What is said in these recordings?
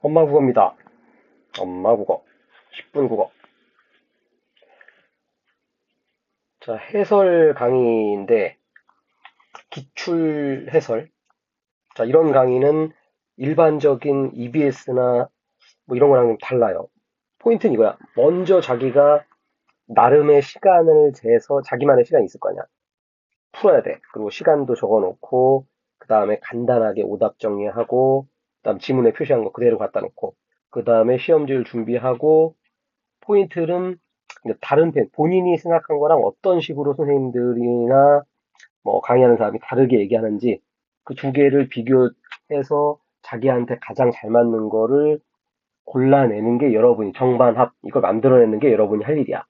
엄마 국어입니다. 엄마 국어. 10분 국어. 자, 해설 강의인데, 기출 해설. 자, 이런 강의는 일반적인 EBS나 뭐 이런 거랑 좀 달라요. 포인트는 이거야. 먼저 자기가 나름의 시간을 재서 자기만의 시간이 있을 거 아니야. 풀어야 돼. 그리고 시간도 적어 놓고, 그 다음에 간단하게 오답 정리하고, 그 다음 지문에 표시한 거 그대로 갖다 놓고, 그 다음에 시험지를 준비하고, 포인트는 다른 편, 본인이 생각한 거랑 어떤 식으로 선생님들이나 뭐 강의하는 사람이 다르게 얘기하는지 그 두 개를 비교해서 자기한테 가장 잘 맞는 거를 골라내는 게 여러분이 정반합 이걸 만들어내는 게 여러분이 할 일이야.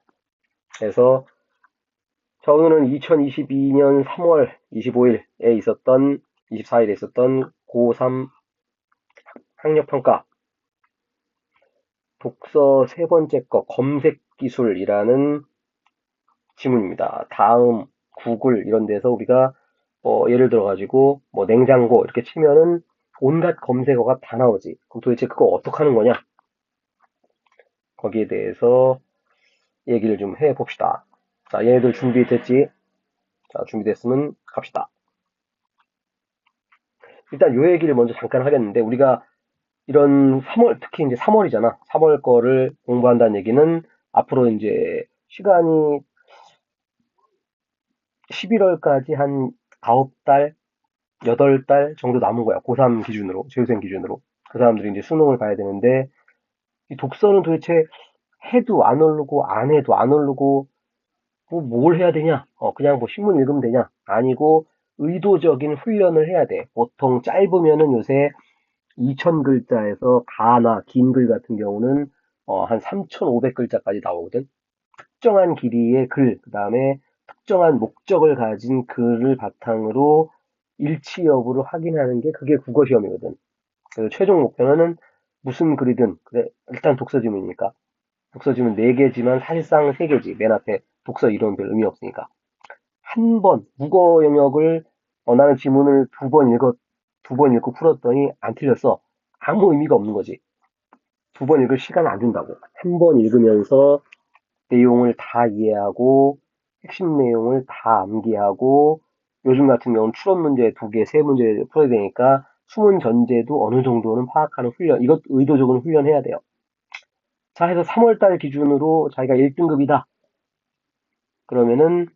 그래서 자 오늘은 2022년 3월 25일에 있었던 24일에 있었던 고3 학력평가 독서 세 번째 거 검색 기술이라는 지문입니다. 다음 구글 이런 데서 우리가 뭐 예를 들어 가지고 뭐 냉장고 이렇게 치면은 온갖 검색어가 다 나오지. 그럼 도대체 그거 어떻게 하는 거냐? 거기에 대해서 얘기를 좀 해 봅시다. 자, 얘네들 준비됐지? 자, 준비됐으면 갑시다. 일단 요 얘기를 먼저 잠깐 하겠는데, 우리가 이런 3월, 특히 이제 3월이잖아. 3월 거를 공부한다는 얘기는 앞으로 이제 시간이 11월까지 한 9달, 8달 정도 남은 거야. 고3 기준으로, 재수생 기준으로. 그 사람들이 이제 수능을 봐야 되는데, 이 독서는 도대체 해도 안 오르고, 안 해도 안 오르고, 뭐, 뭘 해야 되냐? 어, 그냥 뭐 신문 읽으면 되냐? 아니고, 의도적인 훈련을 해야 돼. 보통 짧으면은 요새 2000 글자에서 가나 긴 글 같은 경우는 어, 한 3500글자까지 나오거든. 특정한 길이의 글, 그 다음에 특정한 목적을 가진 글을 바탕으로 일치 여부를 확인하는 게 그게 국어 시험이거든. 그래서 최종 목표는 무슨 글이든 그래 일단 독서 지문이니까 독서 지문 4개지만 사실상 3개지 맨 앞에 독서 이론 별 의미 없으니까 한 번 국어 영역을 어, 나는 지문을 두 번 읽었 두 번 읽고 풀었더니 안 틀렸어 아무 의미가 없는 거지 두 번 읽을 시간 안 준다고 한 번 읽으면서 내용을 다 이해하고 핵심 내용을 다 암기하고 요즘 같은 경우는 추론 문제 두 개, 세 문제 풀어야 되니까 수문 전제도 어느 정도는 파악하는 훈련, 이것 의도적으로 훈련해야 돼요. 자, 해서 3월달 기준으로 자기가 1등급이다. 그러면은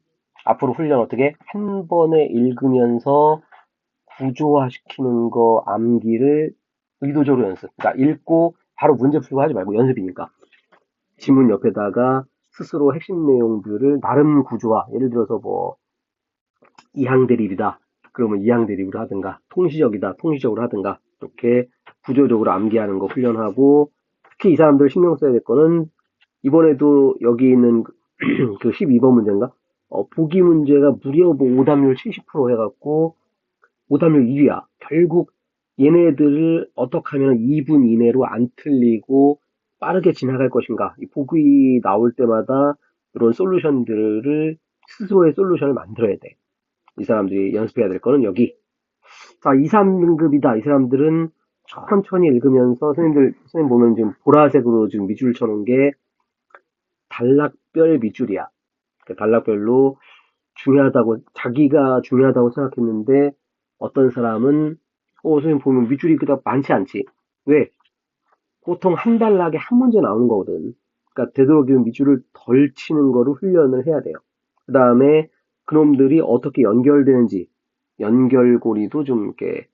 앞으로 훈련 어떻게? 한 번에 읽으면서 구조화시키는 거 암기를 의도적으로 연습. 그러니까 읽고 바로 문제 풀고 하지 말고 연습이니까. 지문 옆에다가 스스로 핵심 내용들을 나름 구조화, 예를 들어서 뭐, 이항 대립이다. 그러면 이항 대립을 하든가, 통시적이다. 통시적으로 하든가, 이렇게 구조적으로 암기하는 거 훈련하고, 특히 이 사람들 신경 써야 될 거는, 이번에도 여기 있는 그 12번 문제인가? 어, 보기 문제가 무려 뭐 오답률 70% 해갖고, 오답률 2위야. 결국 얘네들을 어떻게 하면 2분 이내로 안 틀리고, 빠르게 지나갈 것인가. 이 보기 나올 때마다 이런 솔루션들을 스스로의 솔루션을 만들어야 돼. 이 사람들이 연습해야 될 거는 여기. 자, 2, 3등급이다. 이 사람들은 천천히 읽으면서 선생님들, 선생님 보면 지금 보라색으로 지금 밑줄 쳐놓은 게 단락별 밑줄이야. 그 단락별로 중요하다고, 자기가 중요하다고 생각했는데 어떤 사람은, 어, 선생님 보면 밑줄이 그닥 많지 않지. 왜? 보통 한 단락에 한 문제 나오는 거거든. 그러니까 되도록이면 밑줄을 덜 치는 거를 훈련을 해야 돼요. 그 다음에 그놈들이 어떻게 연결되는지 연결고리도 좀 이렇게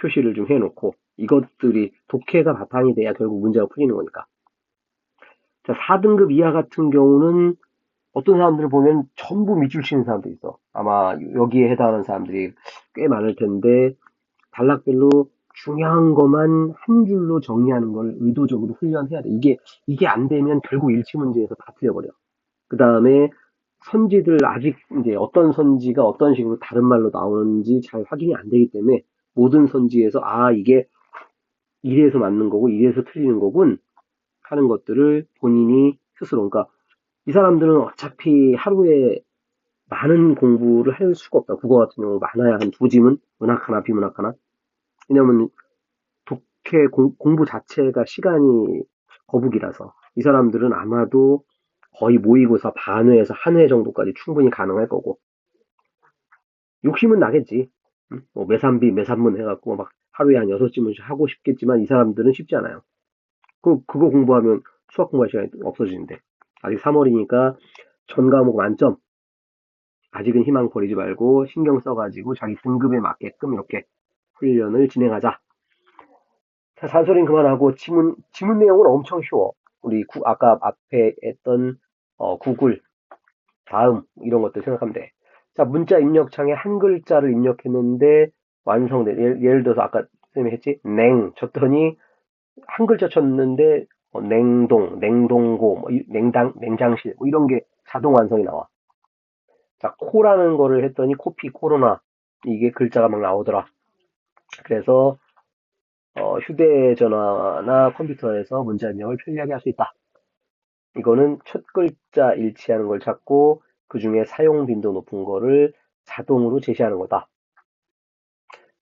표시를 좀 해놓고 이것들이 독해가 바탕이 돼야 결국 문제가 풀리는 거니까. 자, 4등급 이하 같은 경우는 어떤 사람들을 보면 전부 밑줄 치는 사람도 있어. 아마 여기에 해당하는 사람들이 꽤 많을 텐데 단락별로 중요한 것만 한 줄로 정리하는 걸 의도적으로 훈련해야 돼. 이게, 이게 안 되면 결국 일치 문제에서 다 틀려버려. 그 다음에 선지들 아직 이제 어떤 선지가 어떤 식으로 다른 말로 나오는지 잘 확인이 안 되기 때문에 모든 선지에서 아, 이게 이래서 맞는 거고 이래서 틀리는 거군 하는 것들을 본인이 스스로 그러니까 이 사람들은 어차피 하루에 많은 공부를 할 수가 없다. 국어 같은 경우 많아야 한 두 지문, 문학 하나, 비문학 하나. 왜냐면 자체 공, 공부 자체가 시간이 거북이라서 이 사람들은 아마도 거의 모의고사 반 회에서 한 회 정도까지 충분히 가능할 거고 욕심은 나겠지. 뭐 매산비 매산문 해갖고 막 하루에 한 여섯 지문씩 하고 싶겠지만 이 사람들은 쉽지 않아요. 그 그거 공부하면 수학 공부할 시간이 없어지는데 아직 3월이니까 전 과목 만점. 아직은 희망 버리지 말고 신경 써가지고 자기 등급에 맞게끔 이렇게 훈련을 진행하자. 자, 잔소리는 그만하고 지문 지문 내용은 엄청 쉬워. 우리 구, 아까 앞에 했던 어, 구글 다음 이런 것들 생각하면 돼. 자 문자 입력창에 한 글자를 입력했는데 완성돼. 예를, 예를 들어서 아까 선생님이 했지 냉 쳤더니 한 글자 쳤는데 어, 냉동, 냉동고, 뭐, 냉당, 냉장실 뭐 이런 게 자동 완성이 나와. 자 코라는 거를 했더니 코피 코로나 이게 글자가 막 나오더라. 그래서 어, 휴대전화나 컴퓨터에서 문자 입력을 편리하게 할 수 있다. 이거는 첫 글자 일치하는 걸 찾고 그 중에 사용 빈도 높은 거를 자동으로 제시하는 거다.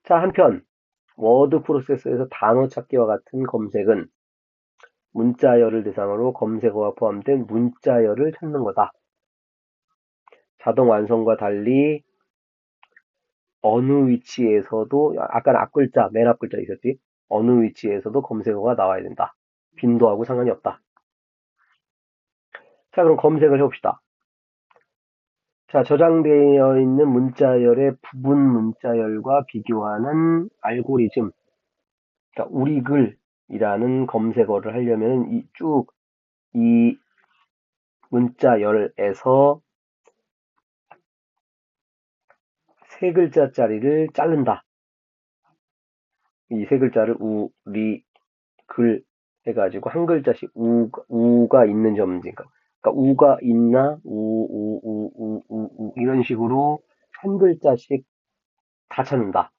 자, 한편 워드 프로세서에서 단어 찾기와 같은 검색은 문자열을 대상으로 검색어가 포함된 문자열을 찾는 거다. 자동 완성과 달리 어느 위치에서도 아까는 앞글자, 맨 앞글자 있었지? 어느 위치에서도 검색어가 나와야 된다. 빈도하고 상관이 없다. 자, 그럼 검색을 해봅시다. 자, 저장되어 있는 문자열의 부분 문자열과 비교하는 알고리즘. 그러니까 우리 글 이라는 검색어를 하려면 이 쭉 이 문자열에서 세 글자짜리를 자른다. 이 세 글자를 우, 리, 글 해가지고 한 글자씩 우, 우가 있는 점인가 그러니까 우가 있나 우, 우, 우, 우, 우, 우 이런 식으로 한 글자씩 다 찾는다.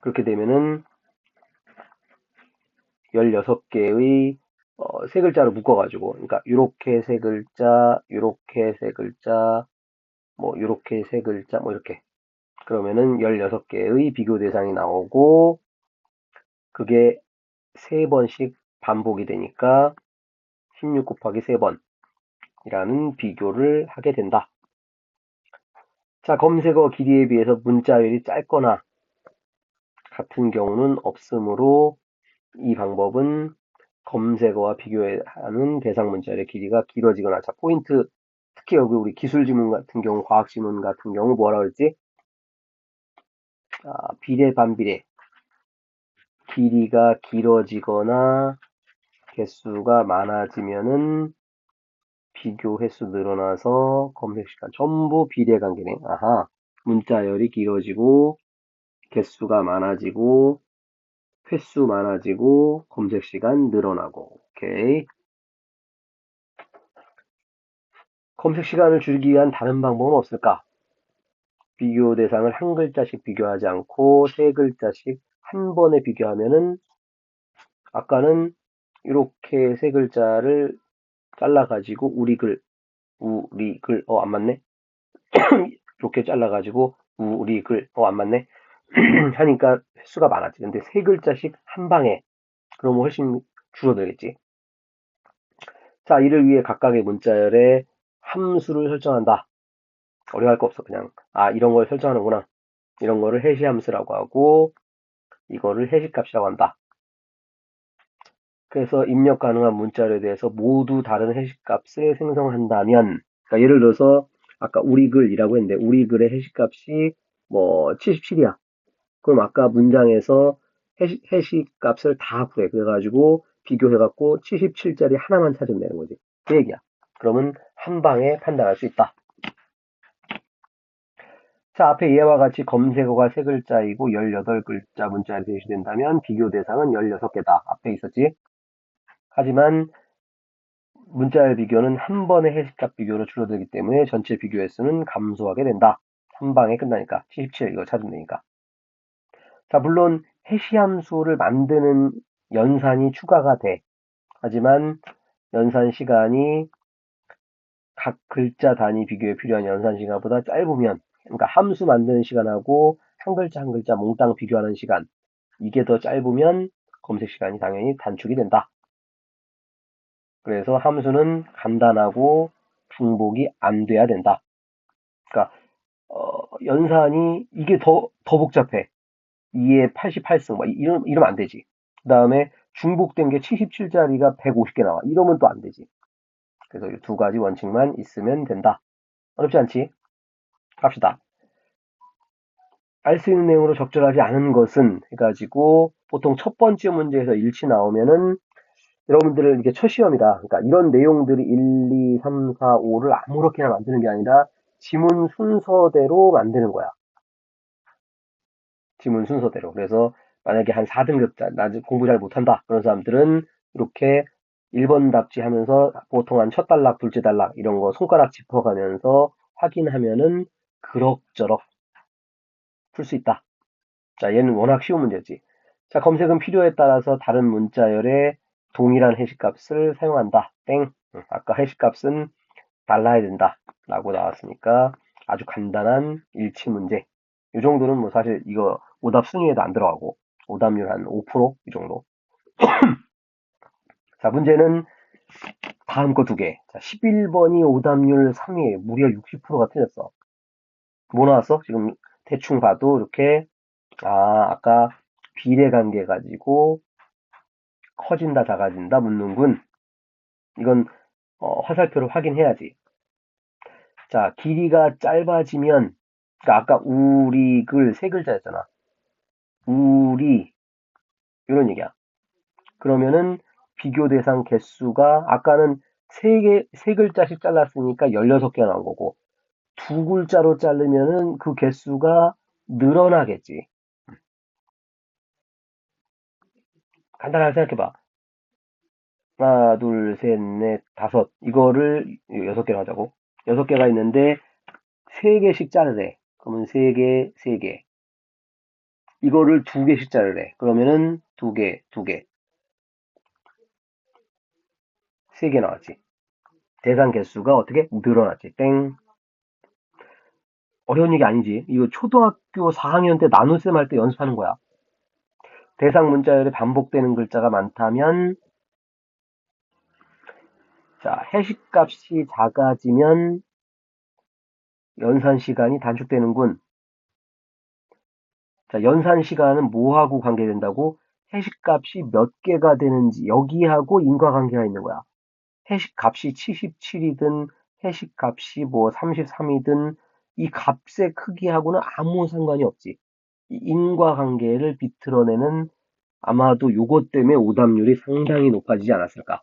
그렇게 되면은 16개의 어, 세 글자로 묶어가지고 그러니까 요렇게 세 글자, 요렇게 세 글자, 뭐 요렇게 세 글자, 뭐 이렇게 그러면은 16개의 비교 대상이 나오고 그게 세 번씩 반복이 되니까 16 곱하기 3번 이라는 비교를 하게 된다. 자, 검색어 길이에 비해서 문자열이 짧거나 같은 경우는 없으므로 이 방법은 검색어와 비교하는 대상 문자열의 길이가 길어지거나 자 포인트 특히 여기 우리 기술 지문 같은 경우 과학 지문 같은 경우 뭐라 그랬지? 아, 비례 반비례 길이가 길어지거나 개수가 많아지면은 비교 횟수 늘어나서 검색 시간 전부 비례 관계네. 아하. 문자열이 길어지고 개수가 많아지고 횟수 많아지고 검색 시간 늘어나고. 오케이. 검색 시간을 줄이기 위한 다른 방법은 없을까? 비교 대상을 한 글자씩 비교하지 않고 세 글자씩 한 번에 비교하면은 아까는 이렇게 세 글자를 잘라가지고 우리 글, 우리 글, 어, 안 맞네? 이렇게 잘라가지고 우리 글, 어, 안 맞네? 하니까 횟수가 많았지. 근데 세 글자씩 한 방에, 그러면 훨씬 줄어들겠지. 자, 이를 위해 각각의 문자열에 함수를 설정한다. 어려워할 거 없어, 그냥. 아, 이런 걸 설정하는구나. 이런 거를 해시함수라고 하고, 이거를 해시값이라고 한다. 그래서 입력 가능한 문자열에 대해서 모두 다른 해시값을 생성한다면 그러니까 예를 들어서 아까 우리 글이라고 했는데 우리 글의 해시값이 뭐 77이야. 그럼 아까 문장에서 해시, 해시 값을 다 구해. 그래가지고 비교해갖고 77짜리 하나만 찾으면 되는 거지. 그 얘기야. 그러면 한 방에 판단할 수 있다. 자, 앞에 이와 같이 검색어가 세 글자이고 18글자 문자에 제시된다면 비교 대상은 16개다. 앞에 있었지? 하지만 문자열 비교는 한 번의 해시값 비교로 줄어들기 때문에 전체 비교 횟수는 감소하게 된다. 한 방에 끝나니까 77 이거 찾으면 되니까. 자 물론 해시함수를 만드는 연산이 추가가 돼. 하지만 연산 시간이 각 글자 단위 비교에 필요한 연산 시간보다 짧으면 그러니까 함수 만드는 시간하고 한 글자 한 글자 몽땅 비교하는 시간 이게 더 짧으면 검색 시간이 당연히 단축이 된다. 그래서 함수는 간단하고 중복이 안 돼야 된다. 그러니까 어, 연산이 이게 더, 더 복잡해. 2에 88승 막 이러, 이러면 안 되지. 그 다음에 중복된 게 77짜리가 150개 나와. 이러면 또 안 되지. 그래서 이 두 가지 원칙만 있으면 된다. 어렵지 않지? 갑시다. 알 수 있는 내용으로 적절하지 않은 것은 해가지고 보통 첫 번째 문제에서 일치 나오면은 여러분들을 이게 첫 시험이다. 그러니까 이런 내용들이 1, 2, 3, 4, 5를 아무렇게나 만드는 게 아니라 지문 순서대로 만드는 거야. 지문 순서대로. 그래서 만약에 한 4등급 공부 잘 못한다. 그런 사람들은 이렇게 1번 답지 하면서 보통 한 첫 단락, 둘째 단락 이런 거 손가락 짚어가면서 확인하면은 그럭저럭 풀 수 있다. 자, 얘는 워낙 쉬운 문제지. 자, 검색은 필요에 따라서 다른 문자열에 동일한 해시값을 사용한다. 땡. 아까 해시값은 달라야 된다. 라고 나왔으니까 아주 간단한 일치 문제. 이 정도는 뭐 사실 이거 오답 순위에도 안 들어가고 오답률 한 5%이 정도. 자, 문제는 다음 거 두 개. 자, 11번이 오답률 3위에 무려 60%가 틀렸어. 뭐 나왔어? 지금 대충 봐도 이렇게 아, 아까 비례 관계 가지고 커진다, 작아진다, 묻는군. 이건 어, 화살표를 확인해야지. 자, 길이가 짧아지면 그러니까 아까 우리글 세 글자였잖아. 우리 이런 얘기야. 그러면은 비교 대상 개수가 아까는 세 개, 세 글자씩 잘랐으니까 16개 나온 거고 두 글자로 자르면은 그 개수가 늘어나겠지. 간단하게 생각해봐. 하나, 둘, 셋, 넷, 다섯. 이거를 여섯 개로 하자고. 여섯 개가 있는데 세 개씩 자르래. 그러면 세 개, 세 개. 이거를 두 개씩 자르래. 그러면은 두 개, 두 개. 세 개 나왔지. 대상 개수가 어떻게 늘어났지. 땡. 어려운 얘기 아니지. 이거 초등학교 4학년 때 나눗셈 할 때 연습하는 거야. 대상 문자열에 반복되는 글자가 많다면 자, 해식값이 작아지면 연산 시간이 단축되는군. 자, 연산 시간은 뭐하고 관계된다고? 해식값이 몇 개가 되는지 여기하고 인과관계가 있는 거야. 해식값이 77이든 해식값이 뭐 33이든 이 값의 크기하고는 아무 상관이 없지. 이 인과관계를 비틀어내는 아마도 요것 때문에 오답률이 상당히 높아지지 않았을까.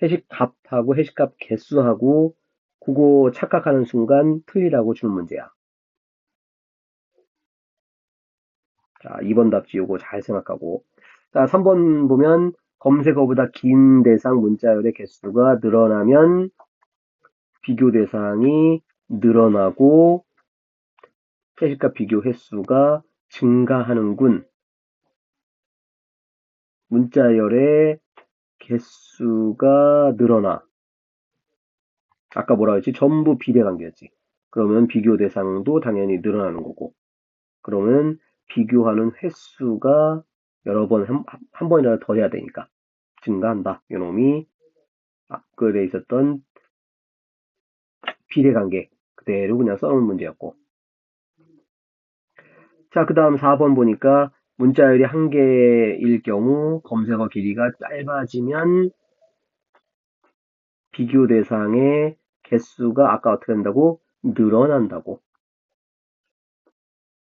해식값하고 해식값 개수하고 그거 착각하는 순간 틀리라고 주는 문제야. 자, 2번 답지 요거 잘 생각하고. 자, 3번 보면 검색어보다 긴 대상 문자열의 개수가 늘어나면 비교 대상이 늘어나고 해식값 비교 횟수가 증가하는군. 문자열의 개수가 늘어나. 아까 뭐라 했지? 전부 비례관계였지. 그러면 비교 대상도 당연히 늘어나는 거고. 그러면 비교하는 횟수가 여러 번, 한, 한 번이라도 더 해야 되니까. 증가한다. 요놈이 앞글에 있었던 비례관계. 그대로 그냥 써놓은 문제였고. 자, 그 다음 4번 보니까 문자열이 한 개일 경우 검색어 길이가 짧아지면 비교 대상의 개수가 아까 어떻게 된다고? 늘어난다고.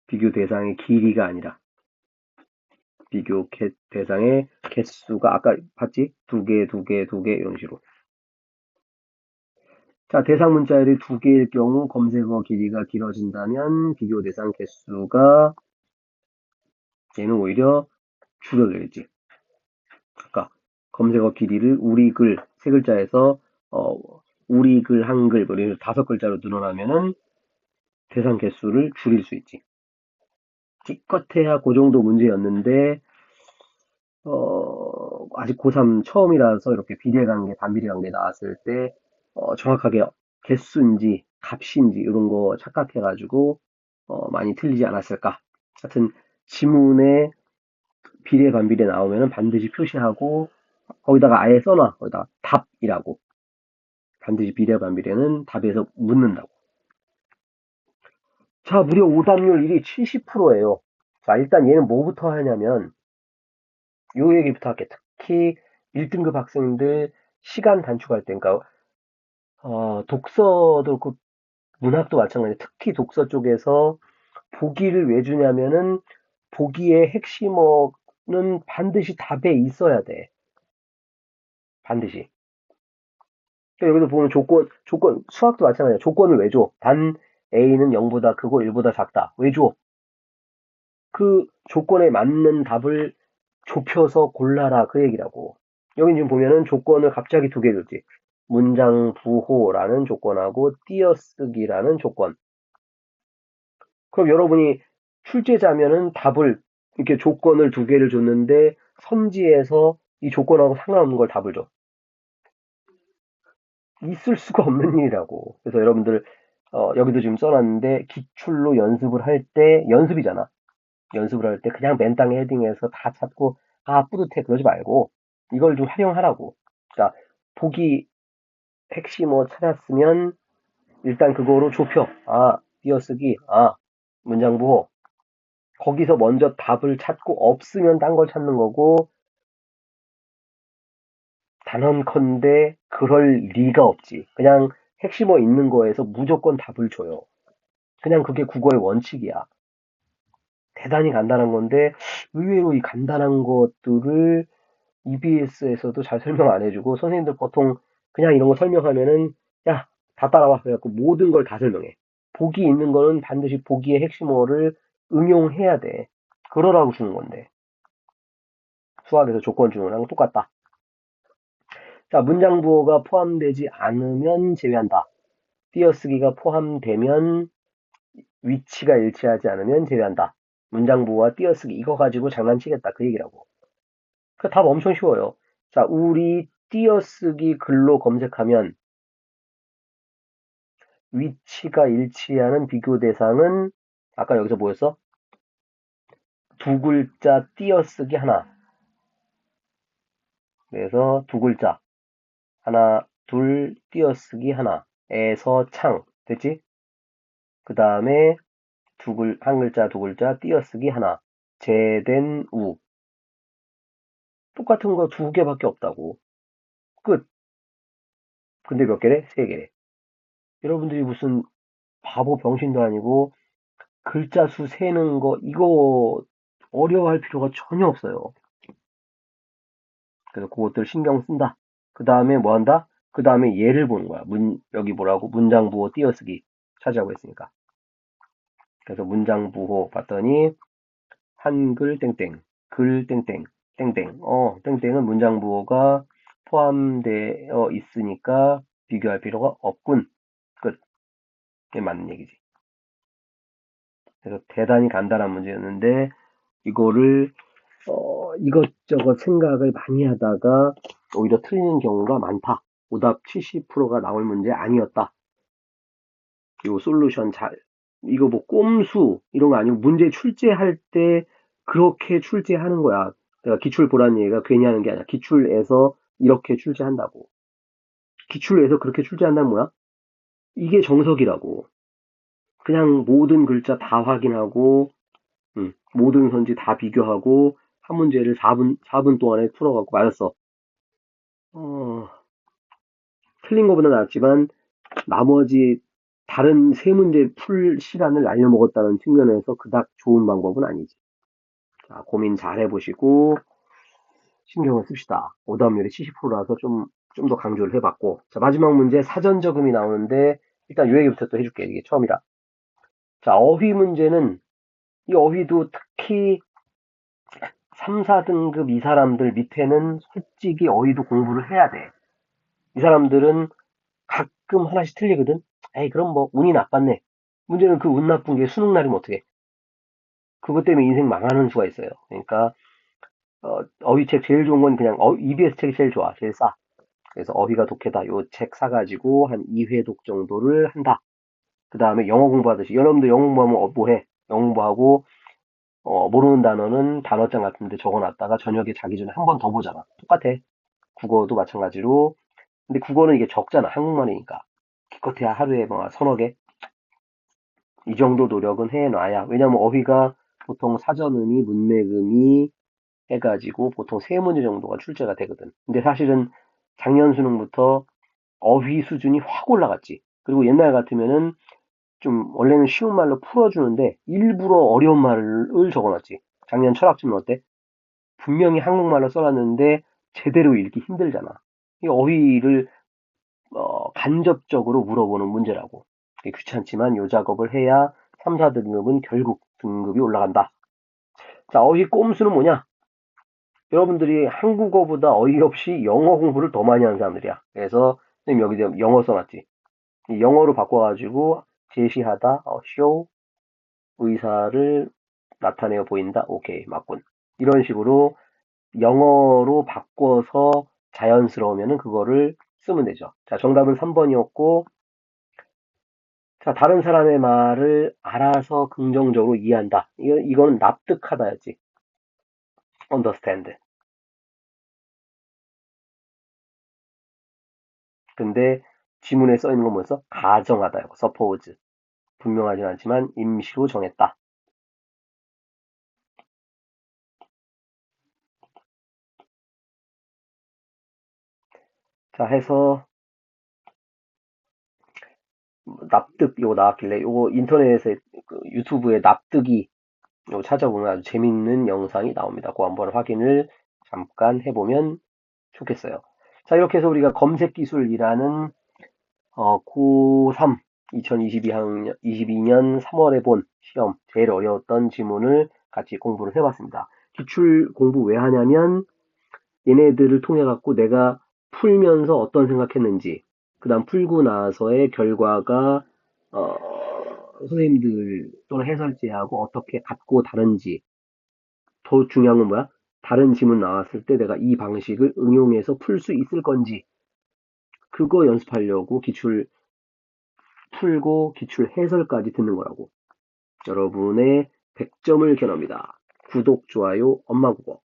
비교 대상의 길이가 아니라 비교 개, 대상의 개수가 아까 봤지? 두 개, 두 개, 두 개 이런 식으로. 자, 대상 문자열이 두 개일 경우 검색어 길이가 길어진다면 비교 대상 개수가 얘는 오히려 줄어들겠지. 아까 검색어 길이를 우리 글 세 글자에서 어, 우리 글 한글 뭐 이런 다섯 글자로 늘어나면은 대상 개수를 줄일 수 있지. 기껏해야 그 정도 문제였는데 어, 아직 고3 처음이라서 이렇게 비례관계, 반비례관계 나왔을 때 어, 정확하게 개수인지 값인지 이런 거 착각해가지고 어, 많이 틀리지 않았을까. 하여튼 지문에 비례 반비례 나오면은 반드시 표시하고 거기다가 아예 써놔. 거기다가 답이라고. 반드시 비례 반비례는 답에서 묻는다고. 자, 무려 오답률 1이 70%예요. 자, 일단 얘는 뭐부터 하냐면 요 얘기부터 할게. 특히 1등급 학생들 시간 단축할 때, 그러니까 어, 독서도 그 문학도 마찬가지. 특히 독서 쪽에서 보기를 왜 주냐면은 보기의 핵심어는 반드시 답에 있어야 돼. 반드시. 그러니까 여기도 보면 조건, 조건, 수학도 마찬가지야. 조건을 왜 줘? 단 A는 0보다 크고 1보다 작다. 왜 줘? 그 조건에 맞는 답을 좁혀서 골라라. 그 얘기라고. 여기 지금 보면은 조건을 갑자기 두 개 줬지. 문장 부호라는 조건하고 띄어쓰기라는 조건. 그럼 여러분이 출제자면은 답을 이렇게 조건을 두 개를 줬는데 선지에서 이 조건하고 상관없는 걸 답을 줘. 있을 수가 없는 일이라고. 그래서 여러분들 어, 여기도 지금 써놨는데 기출로 연습을 할 때 연습이잖아. 연습을 할 때 그냥 맨 땅에 헤딩해서 다 찾고 아 뿌듯해 그러지 말고 이걸 좀 활용하라고. 자 보기 핵심어 찾았으면 일단 그거로 좁혀. 아 띄어쓰기. 아 문장 부호. 거기서 먼저 답을 찾고 없으면 딴 걸 찾는 거고 단언컨대 그럴 리가 없지. 그냥 핵심어 있는 거에서 무조건 답을 줘요. 그냥 그게 국어의 원칙이야. 대단히 간단한 건데 의외로 이 간단한 것들을 EBS에서도 잘 설명 안 해주고 선생님들 보통 그냥 이런 거 설명하면은 야 다 따라와 그래갖고 모든 걸 다 설명해. 보기 있는 거는 반드시 보기의 핵심어를 응용해야 돼. 그러라고 주는 건데. 수학에서 조건 주는 거랑 똑같다. 자, 문장 부호가 포함되지 않으면 제외한다. 띄어쓰기가 포함되면 위치가 일치하지 않으면 제외한다. 문장 부호와 띄어쓰기 이거 가지고 장난치겠다 그 얘기라고. 그 답 엄청 쉬워요. 자, 우리 띄어쓰기 글로 검색하면 위치가 일치하는 비교 대상은 아까 여기서 뭐였어? 두 글자 띄어쓰기 하나. 그래서 두 글자. 하나, 둘, 띄어쓰기 하나. 에서 창. 됐지? 그 다음에 두 글, 한 글자, 두 글자, 띄어쓰기 하나. 제된 우. 똑같은 거 두 개밖에 없다고. 끝. 근데 몇 개래? 세 개래. 여러분들이 무슨 바보 병신도 아니고 글자 수 세는 거 이거 어려워할 필요가 전혀 없어요. 그래서 그것들 신경 쓴다. 그 다음에 뭐 한다? 그 다음에 예를 보는 거야. 문, 여기 뭐라고? 문장 부호 띄어쓰기 차지하고 있으니까. 그래서 문장 부호 봤더니 한글 땡땡, 글 땡땡, 땡땡. 어, 땡땡은 문장 부호가 포함되어 있으니까 비교할 필요가 없군. 끝. 이게 맞는 얘기지. 그래서 대단히 간단한 문제였는데 이거를 어, 이것저것 생각을 많이 하다가 오히려 틀리는 경우가 많다. 오답 70%가 나올 문제 아니었다. 이 솔루션 잘 이거 뭐 꼼수 이런 거 아니고 문제 출제할 때 그렇게 출제하는 거야. 내가 기출 보라는 얘기가 괜히 하는 게 아니야. 기출에서 이렇게 출제한다고. 기출에서 그렇게 출제한다는 뭐야? 이게 정석이라고. 그냥 모든 글자 다 확인하고 음, 모든 선지 다 비교하고 한 문제를 4분 4분 동안에 풀어갖고 맞았어. 어, 틀린 것보다 낫지만 나머지 다른 세 문제 풀 시간을 날려먹었다는 측면에서 그닥 좋은 방법은 아니지. 자, 고민 잘 해보시고 신경을 씁시다. 오답률이 70%라서 좀 좀 더 강조를 해봤고 자 마지막 문제 사전 적음이 나오는데 일단 요 얘기부터 또 해줄게 이게 처음이라 자 어휘 문제는 이 어휘도 특히 3, 4등급 이 사람들 밑에는 솔직히 어휘도 공부를 해야 돼. 이 사람들은 가끔 하나씩 틀리거든. 에이 그럼 뭐 운이 나빴네. 문제는 그 운 나쁜 게 수능 날이면 어떻게? 그것 때문에 인생 망하는 수가 있어요. 그러니까 어, 어휘책 제일 좋은 건 그냥 어, EBS 책이 제일 좋아. 제일 싸. 그래서 어휘가 독해다. 요 책 사가지고 한 2회 독 정도를 한다. 그 다음에 영어 공부하듯이 여러분도 영어 공부하면 어, 뭐 해? 영어 공부하고 어, 모르는 단어는 단어장 같은데 적어놨다가 저녁에 자기 전에 한 번 더 보잖아. 똑같아. 국어도 마찬가지로. 근데 국어는 이게 적잖아. 한국말이니까. 기껏해야 하루에 뭐 서너 개. 이 정도 노력은 해놔야. 왜냐면 어휘가 보통 사전음이, 문맥음이 해가지고 보통 세 문제 정도가 출제가 되거든. 근데 사실은 작년 수능부터 어휘 수준이 확 올라갔지. 그리고 옛날 같으면은 좀 원래는 쉬운 말로 풀어주는데 일부러 어려운 말을 적어놨지. 작년 철학지문 어때? 분명히 한국말로 써놨는데 제대로 읽기 힘들잖아. 이 어휘를 어, 간접적으로 물어보는 문제라고. 귀찮지만 요 작업을 해야 3, 4등급은 결국 등급이 올라간다. 자, 어휘 꼼수는 뭐냐? 여러분들이 한국어보다 어이없이 영어 공부를 더 많이 하는 사람들이야. 그래서 선생님 여기 영어 써놨지. 영어로 바꿔가지고 제시하다, 어, show, 의사를 나타내어 보인다. 오케이, 맞군. 이런 식으로 영어로 바꿔서 자연스러우면 그거를 쓰면 되죠. 자, 정답은 3번이었고, 자, 다른 사람의 말을 알아서 긍정적으로 이해한다. 이거, 이건 납득하다였지. understand. 근데 지문에 써 있는 건 뭐였어? 가정하다요. suppose. 분명하진 않지만 임시로 정했다. 자, 해서 납득 이거 나왔길래 이거 인터넷에 그 유튜브에 납득이 이거 찾아보면 아주 재밌는 영상이 나옵니다. 그 한번 확인을 잠깐 해보면 좋겠어요. 자, 이렇게 해서 우리가 검색 기술이라는 어, 고3 2022학년 22년 3월에 본 시험 제일 어려웠던 지문을 같이 공부를 해봤습니다. 기출 공부 왜 하냐면 얘네들을 통해 갖고 내가 풀면서 어떤 생각했는지 그 다음 풀고 나서의 결과가 어, 선생님들 또는 해설지하고 어떻게 같고 다른지 더 중요한 건 뭐야? 다른 지문 나왔을 때 내가 이 방식을 응용해서 풀 수 있을 건지 그거 연습하려고 기출 풀고 기출 해설까지 듣는 거라고. 여러분의 100점을 겨눕니다. 구독, 좋아요, 엄마국어.